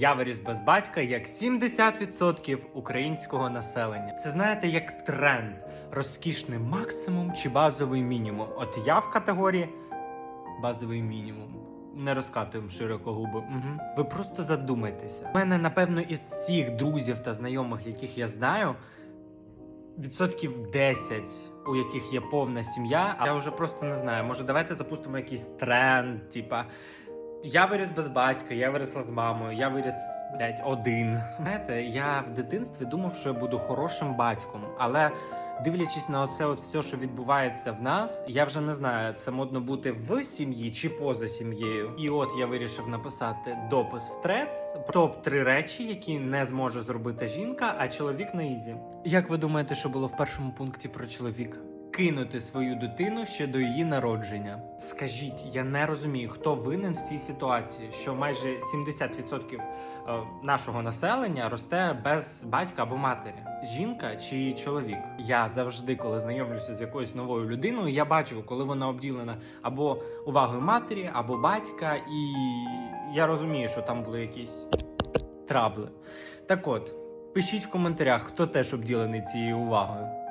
Я виріс без батька як 70% українського населення. Це знаєте, як тренд, розкішний максимум чи базовий мінімум. От я в категорії базовий мінімум. Не розкатуємо широко губи. Угу. Ви просто задумайтеся. У мене, напевно, із всіх друзів та знайомих, яких я знаю, відсотків 10, у яких є повна сім'я. А я вже просто не знаю. Може, давайте запустимо якийсь тренд, типа. Я виріс без батька, я виросла з мамою, я виріс, блядь, один. Знаєте, я в дитинстві думав, що я буду хорошим батьком, але дивлячись на оце от все, що відбувається в нас, я вже не знаю, це модно бути в сім'ї чи поза сім'єю. І от я вирішив написати допис в трец топ 3 речі, які не зможе зробити жінка, а чоловік на ізі. Як ви думаєте, що було в першому пункті про чоловіка? Кинути свою дитину ще до її народження. Скажіть, я не розумію, хто винен в цій ситуації, що майже 70% е, нашого населення росте без батька або матері, жінка чи чоловік. Я завжди, коли знайомлюся з якоюсь новою людиною, я бачу, коли вона обділена або увагою матері, або батька, і я розумію, що там були якісь трабли. Так от, пишіть в коментарях, хто теж обділений цією увагою.